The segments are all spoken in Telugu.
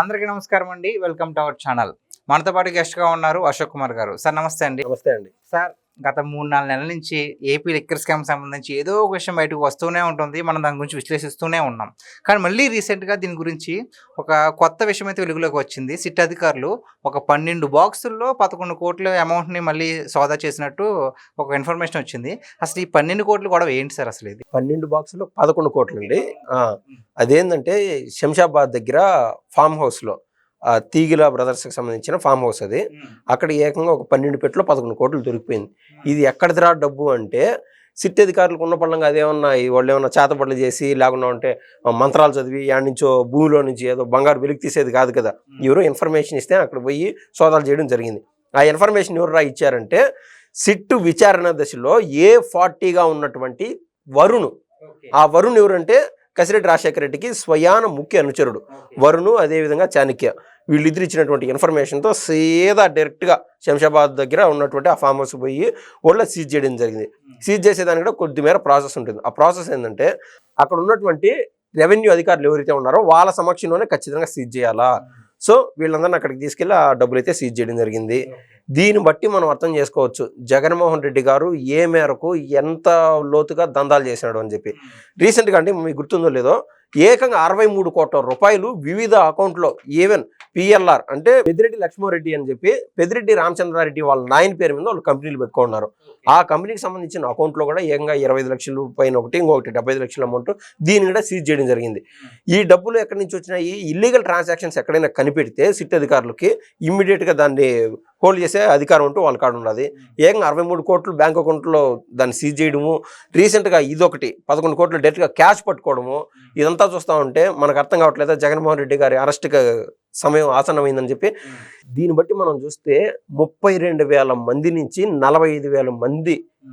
అందరికీ నమస్కారం అండి. Welcome to our channel. మనతో పాటు గెస్ట్గా ఉన్నారు అశోక్ కుమార్ గారు. సార్ నమస్తే అండి. నమస్తే అండి. సార్ గత మూడు నాలుగు నెలల నుంచి ఏపీ లిక్కర్ స్కామ్ సంబంధించి ఏదో ఒక విషయం బయటకు వస్తూనే ఉంటుంది. మనం దాని గురించి విశ్లేషిస్తూనే ఉన్నాం. కానీ మళ్ళీ రీసెంట్గా దీని గురించి ఒక కొత్త విషయం అయితే వెలుగులోకి వచ్చింది. సిట్ అధికారులు ఒక పన్నెండు బాక్సుల్లో పదకొండు కోట్ల అమౌంట్ని మళ్ళీ సోదా చేసినట్టు ఒక ఇన్ఫర్మేషన్ వచ్చింది. అసలు ఈ పన్నెండు కోట్లు కూడా ఏంటి సార్ అసలు ఇది? పన్నెండు బాక్సులు పదకొండు కోట్లు అండి అదేంటంటే శంషాబాద్ దగ్గర ఫామ్ హౌస్లో ఆ, తీగిల బ్రదర్స్కి సంబంధించిన ఫామ్ హౌస్ అది. అక్కడ ఏకంగా ఒక పన్నెండు పెట్టిలో పదకొండు కోట్లు దొరికిపోయింది. ఇది ఎక్కడిదిరా డబ్బు అంటే సిట్ అధికారులకు ఉన్న పళ్ళంగా అదేమన్నా వాళ్ళు ఏమన్నా చేతబడులు చేసి లేకుండా ఉంటే మంత్రాలు చదివి యాడ్ నుంచో భూమిలో నుంచి ఏదో బంగారు వెలికి తీసేది కాదు కదా. ఎవరో ఇన్ఫర్మేషన్ ఇస్తే అక్కడ పోయి సోదాలు చేయడం జరిగింది. ఆ ఇన్ఫర్మేషన్ ఎవరు రా ఇచ్చారంటే సిట్టు విచారణ దశలో ఏ ఫార్టీగా ఉన్నటువంటి వరుణ్. ఆ వరుణ్ ఎవరంటే కసిరెడ్డి రాజశేఖర రెడ్డికి స్వయాన ముఖ్య అనుచరుడు. వరుణ్ అదేవిధంగా చాణక్య. వీళ్ళిద్దరు ఇచ్చినటువంటి ఇన్ఫర్మేషన్తో సీదా డైరెక్ట్గా శంషాబాద్ దగ్గర ఉన్నటువంటి ఆ ఫామ్ హౌస్ పోయి వాళ్ళ సీజ్ చేయడం జరిగింది. సీజ్ చేసేదానికి కూడా కొద్దిమేర ప్రాసెస్ ఉంటుంది. ఆ ప్రాసెస్ ఏంటంటే అక్కడ ఉన్నటువంటి రెవెన్యూ అధికారులు ఎవరైతే ఉన్నారో వాళ్ళ సమక్షంలోనే ఖచ్చితంగా సీజ్ చేయాలా? సో వీళ్ళందరిని అక్కడికి తీసుకెళ్ళి ఆ డబ్బులు అయితే సీజ్ చేయడం జరిగింది. దీన్ని బట్టి మనం అర్థం చేసుకోవచ్చు. జగన్మోహన్ రెడ్డి గారు ఏ మేరకు ఎంత లోతుగా దందాలు చేసినాడు అని చెప్పి. రీసెంట్గా అంటే మీకు గుర్తుందో లేదో ఏకంగా అరవై మూడు కోట్ల రూపాయలు వివిధ అకౌంట్లో ఈవెన్ పిఎల్ఆర్ అంటే పెద్దిరెడ్డి లక్ష్మారెడ్డి అని చెప్పి పెద్దిరెడ్డి రామచంద్రారెడ్డి వాళ్ళ నాయన పేరు మీద వాళ్ళు కంపెనీలు పెట్టుకున్నారు. ఆ కంపెనీకి సంబంధించిన అకౌంట్లో కూడా ఏకంగా ఇరవై ఐదు లక్షలు పైన ఒకటి ఇంకొకటి డెబ్బై ఐదు లక్షల అమౌంట్ దీన్ని కూడా సీజ్ చేయడం జరిగింది. ఈ డబ్బులు ఎక్కడి నుంచి వచ్చినాయి? ఇల్లీగల్ ట్రాన్సాక్షన్స్ ఎక్కడైనా కనిపెడితే సిట్ అధికారులకి ఇమ్మీడియట్గా దాన్ని హోల్డ్ చేసే అధికారం ఉంటూ వాళ్ళ కాడ ఉన్నది ఏకంగా అరవై మూడు కోట్లు బ్యాంక్ అకౌంట్లో దాన్ని సీజ్ చేయడము రీసెంట్గా ఇదొకటి పదకొండు కోట్లు డైరెక్ట్గా క్యాష్ పట్టుకోవడము ఇదంతా చూస్తూ ఉంటే మనకు అర్థం కావట్లేదా? జగన్మోహన్ రెడ్డి గారి అరెస్ట్కి సమయం ఆసన్నమైందని చెప్పి. దీన్ని బట్టి మనం చూస్తే ముప్పై రెండు వేల మంది నుంచి నలభై ఐదు వేల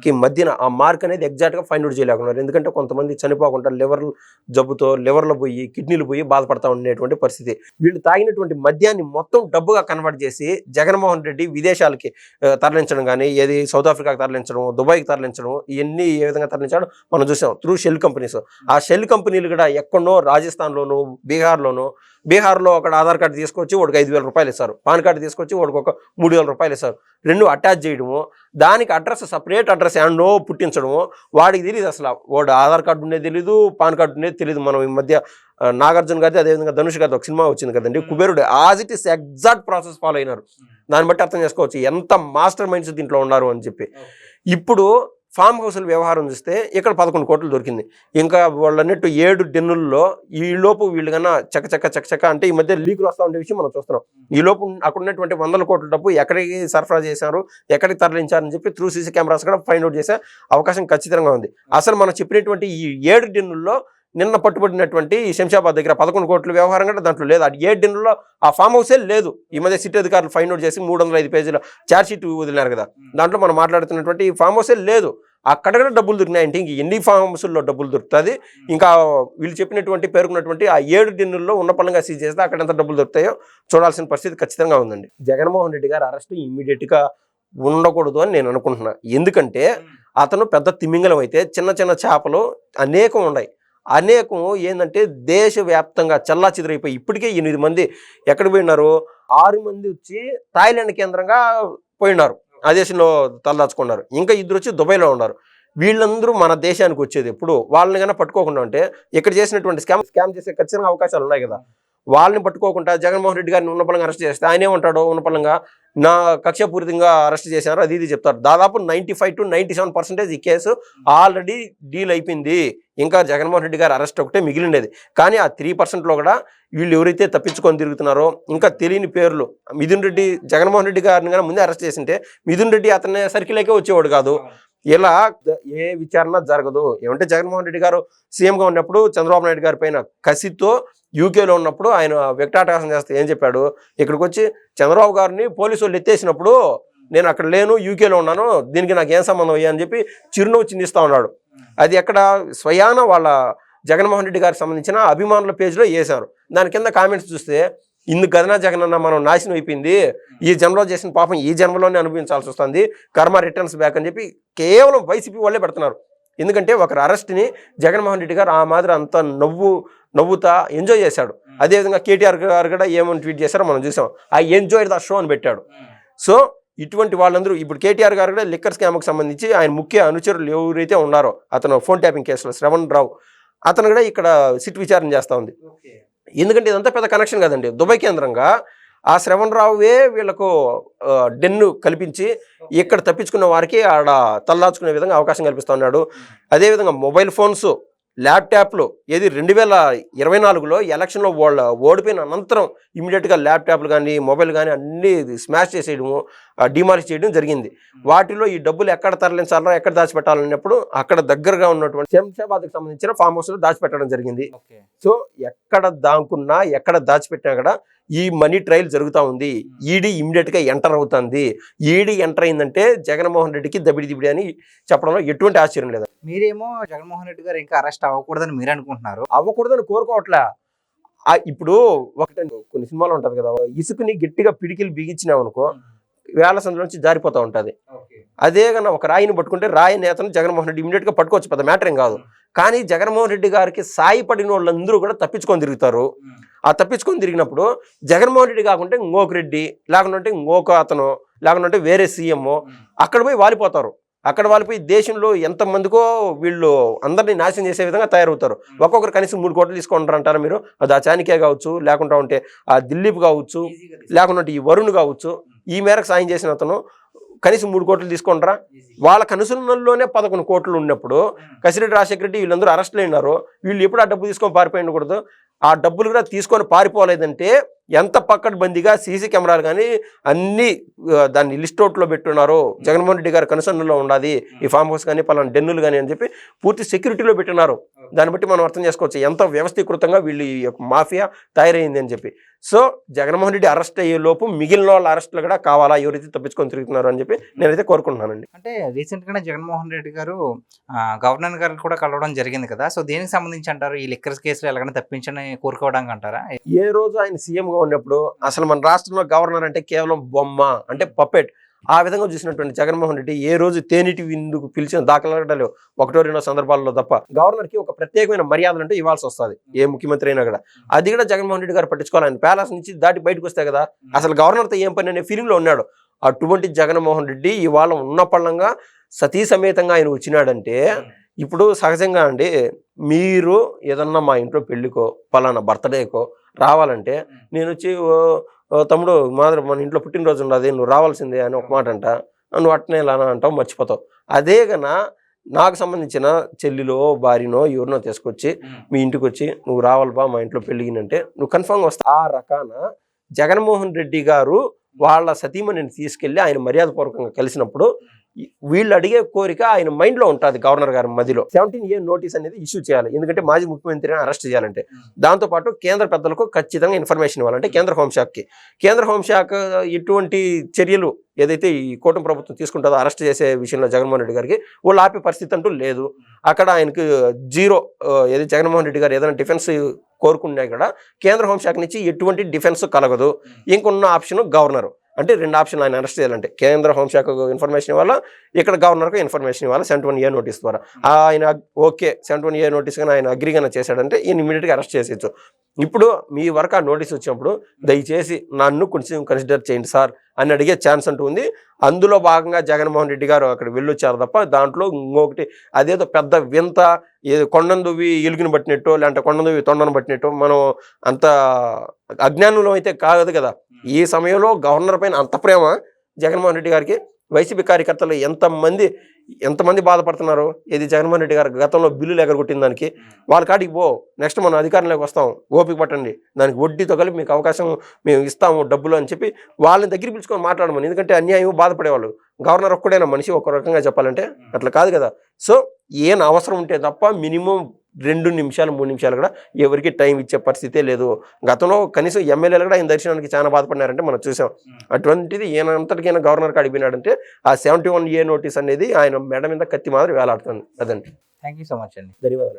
కి మధ్యన ఆ మార్క్ అనేది ఎగ్జాక్ట్గా ఫైండ్ అవుట్ చేయలేకున్నారు. ఎందుకంటే కొంతమంది చనిపోకుండా లివర్ జబ్బుతో లివర్లో పోయి కిడ్నీలు పోయి బాధపడతా ఉండేటువంటి పరిస్థితి. వీళ్ళు తాగినటువంటి మద్యాన్ని మొత్తం డబ్బుగా కన్వర్ట్ చేసి జగన్మోహన్ రెడ్డి విదేశాలకి తరలించడం కానీ ఏది సౌత్ ఆఫ్రికాకి తరలించడం దుబాయ్కి తరలించడం ఇవన్నీ ఏ విధంగా తరలించడం మనం చూసాం త్రూ షెల్ కంపెనీస్. ఆ షెల్ కంపెనీలు కూడా ఎక్కడో రాజస్థాన్లోను బీహార్లోనూ బీహార్లో ఒక ఆధార్ కార్డు తీసుకొచ్చి వాడికి ఐదు వేల రూపాయలు ఇస్తారు. పాన్ కార్డు తీసుకొచ్చి వాడికి ఒక మూడు వేల రూపాయలు ఇస్తారు. రెండు అటాచ్ చేయడము దానికి అడ్రస్ సపరేట్ అడ్రస్ ఏండో పుట్టించడము వాడికి తెలియదు అసలు. వాడు ఆధార్ కార్డు ఉండేది తెలియదు పాన్ కార్డు ఉండేది తెలియదు మనం ఈ మధ్య నాగార్జున గారిది అదేవిధంగా ధనుష్ గారిది ఒక సినిమా వచ్చింది కదండి కుబేరుడు. As it is exact process follow అయినారు. దాన్ని బట్టి అర్థం చేసుకోవచ్చు. ఎంత మాస్టర్ మైండ్స్ దీంట్లో ఉన్నారు అని చెప్పి. ఇప్పుడు ఫామ్ హౌస్ల వ్యవహారం చూస్తే ఇక్కడ పదకొండు కోట్లు దొరికింది. ఇంకా వాళ్ళన్నట్టు ఏడు డెన్నుల్లో ఈ లోపు వీళ్ళు కన్నా చక్క చక్క చక్క చక్క అంటే ఈ మధ్య లీకులు వస్తూ ఉండే విషయం మనం చూస్తున్నాం. ఈ లోపు అక్కడ ఉన్నటువంటి వందల కోట్ల డబ్బు ఎక్కడికి సరఫరా చేశారు ఎక్కడికి తరలించారని చెప్పి త్రూ సీసీ కెమెరాస్ కూడా ఫైండ్ అవుట్ చేసే అవకాశం ఖచ్చితంగా ఉంది. అసలు మనం చెప్పినటువంటి ఈ ఏడు డెన్నుల్లో నిన్న పట్టుబడినటువంటి ఈ శంషాబాద్ దగ్గర పదకొండు కోట్ల వ్యవహారం కూడా దాంట్లో లేదు. అది ఏడు డెన్నుల్లో ఆ ఫామ్ హౌసే లేదు. ఈ మధ్య సిటీ అధికారులు ఫైండ్ అవుట్ చేసి మూడు వందల ఐదు పేజీల ఛార్జ్ షీట్ వదిలినారు కదా. దాంట్లో మనం మాట్లాడుతున్నటువంటి ఈ ఫామ్ హౌసే లేదు. అక్కడ కూడా డబ్బులు దొరికినాయంటే ఇంక ఎన్ని ఫామ్ హౌస్లో డబ్బులు దొరుకుతుంది? ఇంకా వీళ్ళు చెప్పినటువంటి పేర్కొన్నటువంటి ఆ ఏడు డిన్నుల్లో ఉన్న పనులుగా సీజ్ చేస్తే అక్కడ ఎంత డబ్బులు దొరుకుతాయో చూడాల్సిన పరిస్థితి ఖచ్చితంగా ఉందండి. జగన్మోహన్ రెడ్డి గారు అరెస్ట్ ఇమ్మీడియట్గా ఉండకూడదు అని నేను అనుకుంటున్నా. ఎందుకంటే అతను పెద్ద తిమింగలం అయితే చిన్న చిన్న చేపలు అనేకం ఉన్నాయి. అనేకం ఏంటంటే దేశవ్యాప్తంగా చల్లా చెదిరైపోయి ఇప్పటికే ఎనిమిది మంది ఎక్కడ పోయినారు? ఆరు మంది వచ్చి థాయిలాండ్ కేంద్రంగా పోయినారు. ఆ దేశంలో తలదాచుకున్నారు. ఇంకా ఇద్దరు వచ్చి దుబాయ్లో ఉన్నారు. వీళ్ళందరూ మన దేశానికి వచ్చేది ఎప్పుడు? వాళ్ళని కన్నా పట్టుకోకుండా అంటే ఇక్కడ చేసినటువంటి స్కామ్ స్కామ్ చేసే ఖచ్చితంగా అవకాశాలు ఉన్నాయి కదా. వాళ్ళని పట్టుకోకుండా జగన్మోహన్ రెడ్డి గారిని ఉన్నపలంగా అరెస్ట్ చేస్తే ఆయన ఏమంటాడు ఉన్నపలంగా నా కక్షపూరితంగా అరెస్ట్ చేశారు అది ఇది చెప్తారు. దాదాపు ninety five to ninety seven percentage ఈ కేసు ఆల్రెడీ డీల్ అయిపోయింది. ఇంకా జగన్మోహన్ రెడ్డి గారు అరెస్ట్ ఒకటే మిగిలిండేది. కానీ ఆ త్రీ పర్సెంట్లో కూడా వీళ్ళు ఎవరైతే తప్పించుకొని తిరుగుతున్నారో ఇంకా తెలియని పేర్లు మిథున్ రెడ్డి జగన్మోహన్ రెడ్డి గారిని కానీ ముందే అరెస్ట్ చేసింటే మిథున్ రెడ్డి అతని సర్కిల్కే వచ్చేవాడు కాదు. ఇలా ఏ విచారణ జరగదు. ఏమంటే జగన్మోహన్ రెడ్డి గారు సీఎంగా ఉన్నప్పుడు చంద్రబాబు నాయుడు గారి పైన కసితో యూకేలో ఉన్నప్పుడు ఆయన వ్యక్తాటహాసం చేస్తే ఏం చెప్పాడు? ఇక్కడికి వచ్చి చంద్రబాబు గారిని పోలీసు వాళ్ళు ఎత్తేసినప్పుడు నేను అక్కడ లేను యూకేలో ఉన్నాను దీనికి నాకు ఏం సంబంధం అయ్యా? అని చెప్పి చిరునవ్వు చిందిస్తూ ఉన్నాడు. అది ఎక్కడ స్వయాన వాళ్ళ జగన్మోహన్ రెడ్డి గారికి సంబంధించిన అభిమానుల పేజ్లో వేశారు దాని కింద కామెంట్స్ చూస్తే ఇందుకు గదనా జగన్ అన్న మనం నాశనం అయిపోయింది. ఈ జన్మలో చేసిన పాపం ఈ జన్మలోనే అనుభవించాల్సి వస్తుంది. కర్మ రిటర్న్స్ బ్యాక్ అని చెప్పి కేవలం వైసీపీ వాళ్ళే పెడుతున్నారు. ఎందుకంటే ఒకరి అరెస్ట్ని జగన్మోహన్ రెడ్డి గారు ఆ మాదిరి అంత నవ్వు నవ్వుతా ఎంజాయ్ చేశాడు. అదేవిధంగా కేటీఆర్ గారు కూడా ఏమని ట్వీట్ చేశారో మనం చూసాం. ఐ ఎంజాయ్ ద షో అని పెట్టాడు. సో ఇటువంటి వాళ్ళందరూ ఇప్పుడు కేటీఆర్ గారు కూడా లిక్కర్ స్కామ్కి సంబంధించి ఆయన ముఖ్య అనుచరులు ఎవరైతే ఉన్నారో అతను ఫోన్ ట్యాపింగ్ కేసులో శ్రవణ్ రావు అతను కూడా ఇక్కడ సిట్ విచారణ చేస్తూ ఉంది. ఎందుకంటే ఇదంతా పెద్ద కనెక్షన్ కదండి. దుబాయ్ కేంద్రంగా ఆ శ్రవణ్ రావువే వీళ్ళకు డెన్ను కల్పించి ఇక్కడ తప్పించుకున్న వారికి ఆడ తల్లాచుకునే విధంగా అవకాశం కల్పిస్తా ఉన్నాడు. అదేవిధంగా మొబైల్ ఫోన్స్ ల్యాప్టాప్లు ఏది రెండు వేల ఇరవై నాలుగులో ఎలక్షన్లో వాళ్ళ ఓడిపోయిన అనంతరం ఇమీడియట్గా ల్యాప్టాప్లు కానీ మొబైల్ కానీ అన్నీ స్మాష్ చేసేయడము డిమాలిష్ చేయడం జరిగింది. వాటిలో ఈ డబ్బులు ఎక్కడ తరలించాలో ఎక్కడ దాచిపెట్టాలన్నప్పుడు అక్కడ దగ్గరగా ఉన్నటువంటి శంషాబాద్కి సంబంధించిన ఫామ్ హౌస్లో దాచిపెట్టడం జరిగింది. సో ఎక్కడ దాక్కున్నా ఎక్కడ దాచిపెట్టినా కూడా ఈ మనీ ట్రయల్ జరుగుతూ ఉంది. ఈడీ గా ఎంటర్ అవుతుంది. ఈడీ ఎంటర్ అయిందంటే జగన్మోహన్ రెడ్డికి దబిడి దిబిడి అని చెప్పడంలో ఎటువంటి ఆశ్చర్యం లేదు. మీరేమో జగన్మోహన్ రెడ్డి గారు ఇంకా అరెస్ట్ అవ్వకూడదని మీరు అనుకుంటున్నారు. అవ్వకూడదని కోరుకోవట్లే. ఇప్పుడు ఒకటే కొన్ని సినిమాలు ఉంటది కదా ఇసుకని గట్టిగా పిడికిలు బిగించినాం అనుకో వేల సందులోంచి జారిపోతూ ఉంటది. అదే కన్నా ఒక రాయిని పట్టుకుంటే రాయి నేతను జగన్మోహన్ రెడ్డి ఇమీడియట్గా పట్టుకోవచ్చు పెద్ద మ్యాటర్ ఏం కాదు. కానీ జగన్మోహన్ రెడ్డి గారికి సాయపడిన వాళ్ళందరూ కూడా తప్పించుకొని తిరుగుతారు. ఆ తప్పించుకొని తిరిగినప్పుడు జగన్మోహన్ రెడ్డి కాకుంటే ఇంకొక రెడ్డి లేకుంటే ఇంకొక అతను లేకుంటే వేరే సీఎం అక్కడ పోయి వాలిపోతారు. అక్కడ వాలిపోయి దేశంలో ఎంతమందికో వీళ్ళు అందరినీ నాశనం చేసే విధంగా తయారవుతారు. ఒక్కొక్కరు కనీసం మూడు కోట్లు తీసుకుంటారు అంటారా మీరు? అది ఆ చానికే కావచ్చు లేకుండా ఉంటే ఆ దిలీప్ కావచ్చు లేకుండా ఈ వరుణ్ కావచ్చు. ఈ మేరకు సాయం చేసిన అతను కనీసం మూడు కోట్లు తీసుకుంటారా? వాళ్ళ కనుసరణలోనే పదకొండు కోట్లు ఉన్నప్పుడు కసిరెడ్డి రాజశేఖర రెడ్డి వీళ్ళందరూ అరెస్ట్లు అయినారు వీళ్ళు ఎప్పుడు ఆ డబ్బు తీసుకొని పారిపోయి ఉండకూడదు ఆ డబ్బులు కూడా తీసుకొని పారిపోలేదంటే ఎంత పక్కడ్బందీగా సీసీ కెమెరాలు కానీ అన్ని దాన్ని లిస్ట్ అవుట్లో పెట్టున్నారు జగన్మోహన్ రెడ్డి గారి కనుసన్నలో ఉండాలి ఈ ఫామ్ హౌస్ కానీ పలానా డెన్నులు కానీ అని చెప్పి పూర్తి సెక్యూరిటీలో పెట్టున్నారు దాన్ని బట్టి మనం అర్థం చేసుకోవచ్చు ఎంత వ్యవస్థీకృతంగా వీళ్ళు ఈ యొక్క మాఫియా తయారైంది అని చెప్పి. సో జగన్మోహన్ రెడ్డి అరెస్ట్ అయ్యే లోపు మిగిలిన వాళ్ళ అరెస్టులు కూడా కావాలా ఎవరైతే తప్పించుకొని తిరుగుతున్నారు అని చెప్పి నేనైతే కోరుకుంటున్నానండి. అంటే రీసెంట్ గానే జగన్మోహన్ రెడ్డి గారు ఆ, గవర్నర్ గారు కూడా కలవడం జరిగింది కదా సో దేనికి సంబంధించి అంటారు? ఈ లిక్కర్స్ కేసులు ఎలాగైనా తప్పించని కోరుకోవడానికి అంటారా? ఏ రోజు ఆయన సీఎం గా ఉన్నప్పుడు అసలు మన రాష్ట్రంలో గవర్నర్ అంటే కేవలం బొమ్మ అంటే పప్పెట్ ఆ విధంగా చూసినటువంటి జగన్మోహన్ రెడ్డి ఏ రోజు తేనీటి విందుకు పిలిచిన దాఖలాలు ఒకటో రెండో సందర్భాల్లో తప్ప గవర్నర్కి ఒక ప్రత్యేకమైన మర్యాదలు అంటే ఇవ్వాల్సి వస్తుంది. ఏ ముఖ్యమంత్రి అయినా కూడా. అది కూడా జగన్మోహన్ రెడ్డి గారు పట్టించుకోవాలి. ఆయన ప్యాలెస్ నుంచి దాటి బయటకు వస్తే కదా అసలు గవర్నర్తో ఏం పని అనే ఫీలింగ్లో ఉన్నాడు. అటువంటి జగన్మోహన్ రెడ్డి ఇవాళ ఉన్న పళ్ళంగా సతీ సమేతంగా ఆయన వచ్చినాడంటే ఇప్పుడు సహజంగా అండి మీరు ఏదన్నా మా ఇంట్లో పెళ్ళికో పలానా బర్త్డేకో రావాలంటే నేను వచ్చి "ఓ, ఓ తమ్ముడు మాదిరి మన ఇంట్లో పుట్టినరోజు ఉండదు నువ్వు రావాల్సిందే అని ఒక మాట అంట. నువ్వు అట్నే ఇలా అంటావు మర్చిపోతావు. అదే గన నాకు సంబంధించిన చెల్లిలో భార్యనో ఎవరినో తీసుకొచ్చి మీ ఇంటికి వచ్చి నువ్వు రావాలి బా మా ఇంట్లో పెళ్ళిగినంటే నువ్వు కన్ఫామ్గా వస్తా. ఆ రకాన జగన్మోహన్ రెడ్డి గారు వాళ్ళ సతీమణిని తీసుకెళ్ళి ఆయన మర్యాదపూర్వకంగా కలిసినప్పుడు వీళ్ళు అడిగే కోరిక ఆయన మైండ్లో ఉంటుంది గవర్నర్ గారి మధ్యలో సెవెంటీన్ ఏ నోటీస్ అనేది ఇష్యూ చేయాలి. ఎందుకంటే మాజీ ముఖ్యమంత్రిని అరెస్ట్ చేయాలంటే. దాంతో పాటు కేంద్ర పెద్దలకు ఖచ్చితంగా ఇన్ఫర్మేషన్ ఇవ్వాలంటే కేంద్ర హోంశాఖకి కేంద్ర హోంశాఖ ఎటువంటి చర్యలు ఏదైతే ఈ కూటమి ప్రభుత్వం తీసుకుంటుందో అరెస్ట్ చేసే విషయంలో జగన్మోహన్ రెడ్డి గారికి వాళ్ళు ఆపే పరిస్థితి అంటూ లేదు. అక్కడ ఆయనకు జీరో ఆ, ఏది జగన్మోహన్ రెడ్డి గారు ఏదైనా డిఫెన్స్ కోరుకున్నా కూడా కేంద్ర హోంశాఖ నుంచి ఎటువంటి డిఫెన్స్ కలగదు. ఇంకొన్న ఆప్షన్ గవర్నర్. అంటే రెండు ఆప్షన్లు ఆయన అరెస్ట్ చేయాలంటే. కేంద్ర హోంశాఖకు ఇన్ఫర్మేషన్ ఇవ్వాలా? ఇక్కడ గవర్నర్కు ఇన్ఫర్మేషన్ ఇవ్వాలి? సెవెంటీ వన్ ఏ నోటీస్ ద్వారా. ఆయన okay seventy one A notice కానీ ఆయన అగ్రిగానే చేశాడంటే ఈయన ఇమీడియట్గా అరెస్ట్ చేసేయచ్చు. ఇప్పుడు మీ వరకు ఆ నోటీస్ వచ్చినప్పుడు దయచేసి నన్ను కొంచెం కన్సిడర్ చేయండి సార్. అని అడిగే ఛాన్స్ అంటూ ఉంది. అందులో భాగంగా జగన్మోహన్ రెడ్డి గారు అక్కడ వెళ్ళొచ్చారు తప్ప దాంట్లో ఇంకొకటి అదేదో పెద్ద వింత ఏదో కొండందువి ఎలుగుని పట్టినట్టు లేదంటే కొండందువి తొండను పట్టినట్టు మనం అంత అజ్ఞానంలో అయితే కాదు కదా. ఈ సమయంలో గవర్నర్ పైన అంత ప్రేమ జగన్మోహన్ రెడ్డి గారికి. వైసీపీ కార్యకర్తలు ఎంతమంది ఎంతమంది బాధపడుతున్నారు? ఇది జగన్మోహన్ రెడ్డి గారు గతంలో బిల్లులు ఎగరగొట్టిన దానికి వాళ్ళ కాడికి పో. నెక్స్ట్ మనం అధికారంలోకి వస్తాం. ఓపిక పట్టండి. దానికి వడ్డీతో కలిపి మీకు అవకాశం మేము ఇస్తాము డబ్బులు అని చెప్పి వాళ్ళని దగ్గర పిలుచుకొని మాట్లాడమని. ఎందుకంటే అన్యాయం బాధపడేవాళ్ళు. గవర్నర్ ఒక్కడైనా మనిషి ఒక రకంగా చెప్పాలంటే అట్లా కాదు కదా. సో ఏం అవసరం ఉంటే తప్ప మినిమం రెండు నిమిషాలు మూడు నిమిషాలు కూడా ఎవరికి టైం ఇచ్చే పరిస్థితే లేదు. గతంలో కనీసం ఎమ్మెల్యేలు కూడా ఆయన దర్శనానికి చాలా బాధపడినారంటే మనం చూసాం. అటువంటిది ఈయన గవర్నర్ అడిగినాడంటే ఆ సెవెంటీ వన్ ఏ నోటీస్ అనేది ఆయన మెడ మీద కత్తి మాదిరి వేలాడుతుంది. అదండి. థ్యాంక్ యూ సో మచ్ అండి. ధన్యవాదాలు